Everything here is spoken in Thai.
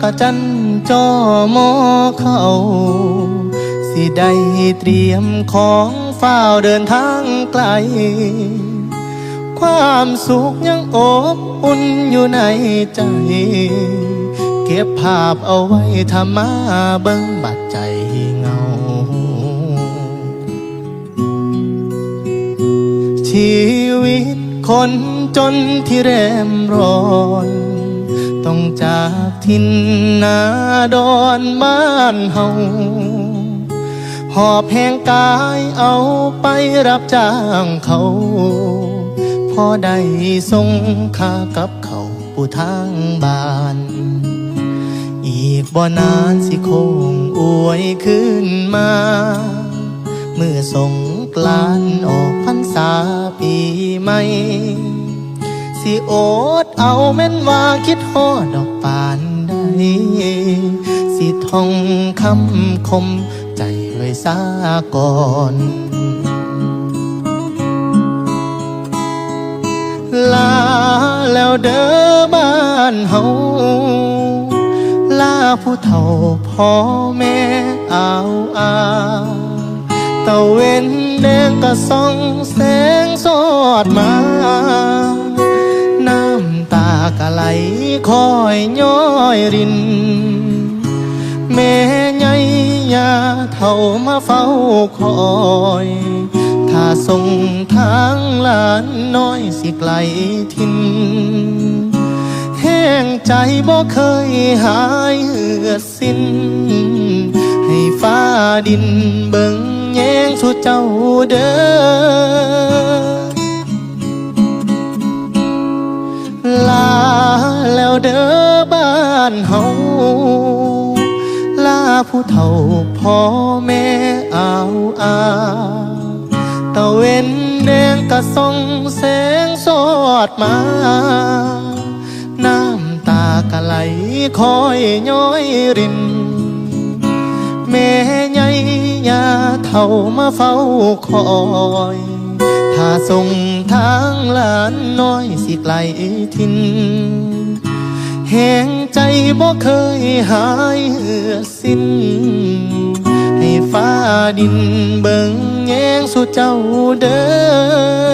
กะจันจอมอเขาสิได้เตรียมของฝ้าวเดินทางไกล ความสุขยังอบอุ่นอยู่ในใจ เก็บภาพเอาไว้ทำมาเบิ่งบัดใจเงา ชีวิตคนจนที่แรมร้อน ต้องจากทินนาดอนบ้านเฮาหอบแหงกายเอาไปรับจ้างเขา พอได้ส่งค่ากับเขาผู้ทางบ้าน อีกบ่นานสิคงอวยขึ้นมา เมื่อสงกลานออกพรรษาปีใหม่ สิโอดเอาแม่นว่าคิดฮอดอกปานใดสิทองคำคมใจไว้ซาก่อนลาแล้วเด้อบ้านเฮาลาผู้เฒ่าพ่อแม่เอาอาตะเวนแดงก็ส่องแสงสอดมา กะไหลคอยย้อยริน แม่ใหญ่ยาเท่ามาเฝ้าคอยถ้าส่งทางหลานน้อยสิไกลทินแห้งใจบ่เคยหายเหือดสิ้น ให้ฟ้าดินเบิ่งแยงสุดเจ้าเด้อ เด้อบ้านเฮาลาผู้เฒ่าพ่อแม่อาวอาตะเวนแดงกะส่องแสงสอดมา น้ำตากะไหลคอยย้อยริน แม่ใหญ่ยาเท่ามาเฝ้าคอยถ้าส่งทางหลานน้อยสิไกลทิน แหงใจบ่เคยหายเหือสิ้น ให้ฟ้าดินเบิ่งแยงสู่เจ้าเด้อ